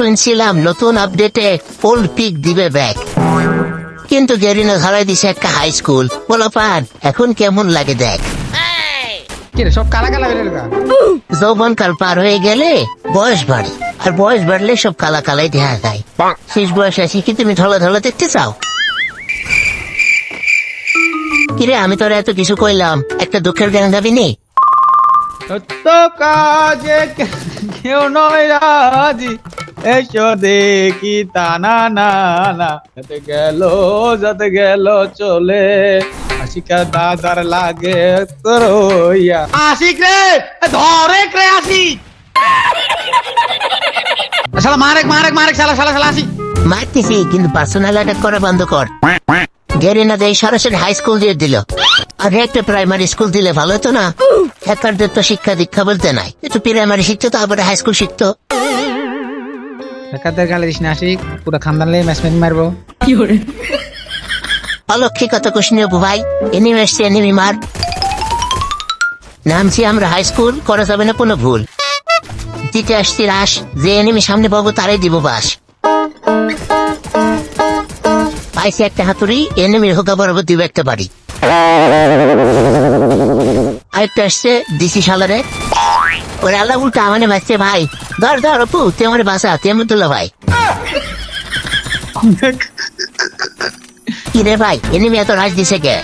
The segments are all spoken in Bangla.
শুনছিলাম নতুন আপডেটে ওল্ড পিক দিবে ব্যাক কিন্তু গেরিনা ধরাই দিছে একটা হাই স্কুল বলো পান এখন কেমন লাগে দেখ? সব কালা কালা যৌবন কাল পার হয়ে গেলে বয়স বাড়ে। আর বয়স বাড়লে সব কালা কালাই দেখা যায়। শেষ বয়স আছি কি তুমি ঢলা ঢলা দেখতে চাও? কিরে আমি তোর এত কিছু কইলাম একটা দুঃখের গান গাবি নি? সত্য কাজে কেউ নয় রাজি। এসো দেখি তানা না না যাতে গেল যাতে গেল চলে। আশিকা দাদার লাগে তরইয়া আশিক রে ধরে রে আশিক। শালা মারেক মারেক মারেক শালা শালা শালা আশিক। মারতেছি কিন্তু পার্সোনাল অ্যাটাক করা বন্ধ কর। গেরিনা দেয় সরাসরি হাই স্কুল দিয়ে দিল। আগে একটা প্রাইমারি স্কুল দিলে ভালো হতো না। হ্যাকারদের তো শিক্ষা দীক্ষা বলতে নাই। একটু প্রাইমারি শিখতো তারপরে হাই স্কুল শিখতো। একাদের গালে দিস না আশিক পুরো খানদান লে ম্যাচমেন্ট মারবো অলক্ষী কত কুশনি অপু ভাই। এনিমি এসছে এনিমি মার। নামছি আমরা হাই স্কুল করা যাবে না কোনো ভুল। দিতে আসছি রাস যে এনিমি সামনে পাবো তারাই দিব বাস। পাইছি একটা হাতুড়ি এনিমির হোকা বরাবর দিব একটা বাড়ি। আরেকটা আসছে দিছি সালারে ওরে আল্লাহ উল্টা আমানে বাঁচছে ভাই। ধর ধর অপু তুই আমার বাসা তুই আমার দুলা ভাই। কি রে ভাই এনিমি এত রাজ দিছে কে?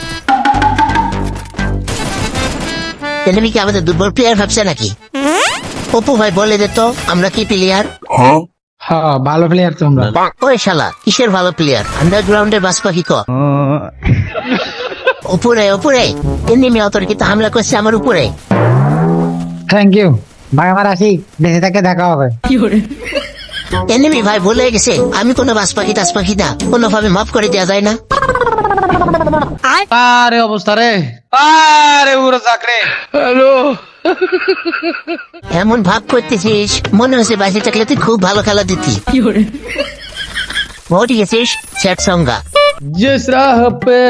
এনিমি কি আমাদের দুর্বল প্লেয়ার ভাবছে নাকি? অপু ভাই বলে দে তো আমরা কি প্লেয়ার হ্যাঁ। ভালো প্লেয়ার তোমরা। ওই শালা কিসের ভালো প্লেয়ার আন্ডারগ্রাউন্ডের বাস পাখি ক। উপরে উপরে এনিমি অতর্কিত হামলা করছে আমার উপরে। থ্যাংক ইউ ভাই আমার আসি বেঁচে থাকে দেখা হবে। এনেমি ভাই ভুলে গেছে। আমি কোনো বাস পাখি টাস পাখি না কোনো ভাবে মাফ করে দেওয়া যায় না। আরে অবস্থা রে। আরে উড়ো চাকরে। হ্যালো। এমন ভাব করতেছিস মনে হচ্ছে বাসে থাকলে তুই খুব ভালো খেলা দিতি। ভোট গেছিস স্যাট সঙ্গা। জিস রাহ পে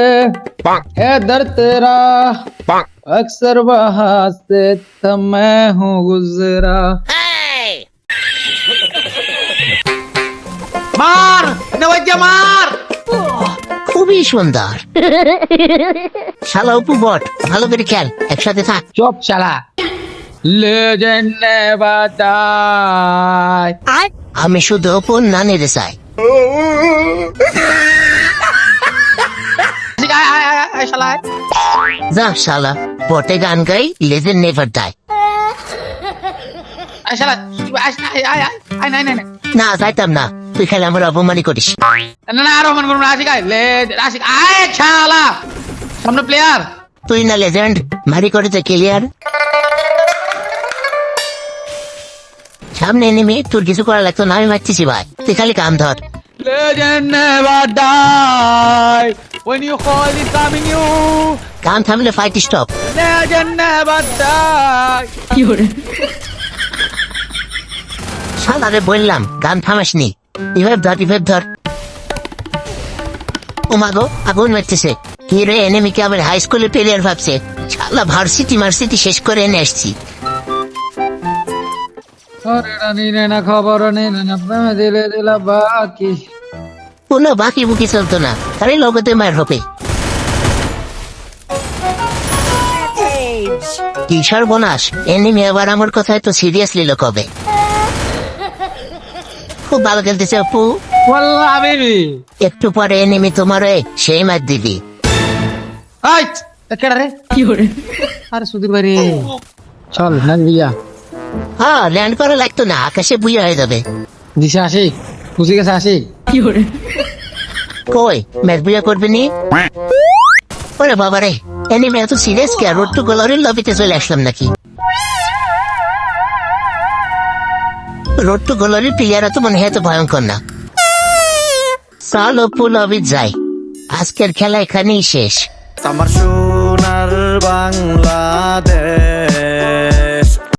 হ্যাঁ দর তেরা। अक्सर वहां से तो मैं हूँ गुजरा मार नवज्जा मार খুবই সুন্দর শালা উপু বট ভালো করে খেল একসাথে থাক चुप चला लेजेंड ने बताए আমি শুধু ওপর না নেড়ে চাই যা শালা বটে গান গাই লেজেন্ড নেভার ডাই না যাইতাম না। তুই খেলে আমার অপমানি করিস সামনে প্লেয়ার তুই না লেজেন্ড ভারী করেছে ক্লিয়ার সামনে নেমে তোর কিছু করা লাগতো না আমি মারতেছি ভাই। তুই খালি কাম ধর। Legend never die when you call it coming you. কাম থামলে ফাইট স্টপ. শালারে বললাম গান থামাসনি। ইভাব ধর ইভাব ধর। ওমাগো আগুন মারতেছে। কি রে এনেমিকে আমার হাই স্কুলের প্লেয়ার ভাবছে। শালা ভার্সিটি মার্সিটি শেষ করে এনে আসছি। খবর নিলে না খবর নিলে না প্রেমে দিলে দিলা বাকি। কোনো বাকি বুকি চলতো না। তারে লগতে মার হবে কি সর্বনাশ? এনিমি আবার আমার কথায় তো সিরিয়াসলি লোক হবে খুব ভালো খেলতেছে অপু একটু পরে এনিমি তোমার সেই মার দিবি। আরে সুধীর ভাই চল হ্যাঁ ল্যান্ড করা লাগতো না আকাশে হয়ে যাবে। দিশা আসি খুশি গেছে আসি। কই ম্যাচ বুঝা করবে নি? ওরে বাবা রে এনিমি এত সিরিয়াস কে রোড টু গোলারের লবিতে চলে আসলাম নাকি? রোড টু গোলারের তো মনে হয় এত ভয়ঙ্কর না। চল অপু লবি যাই। আজকের খেলা এখানেই শেষ। আমার সোনার বাংলাদেশ।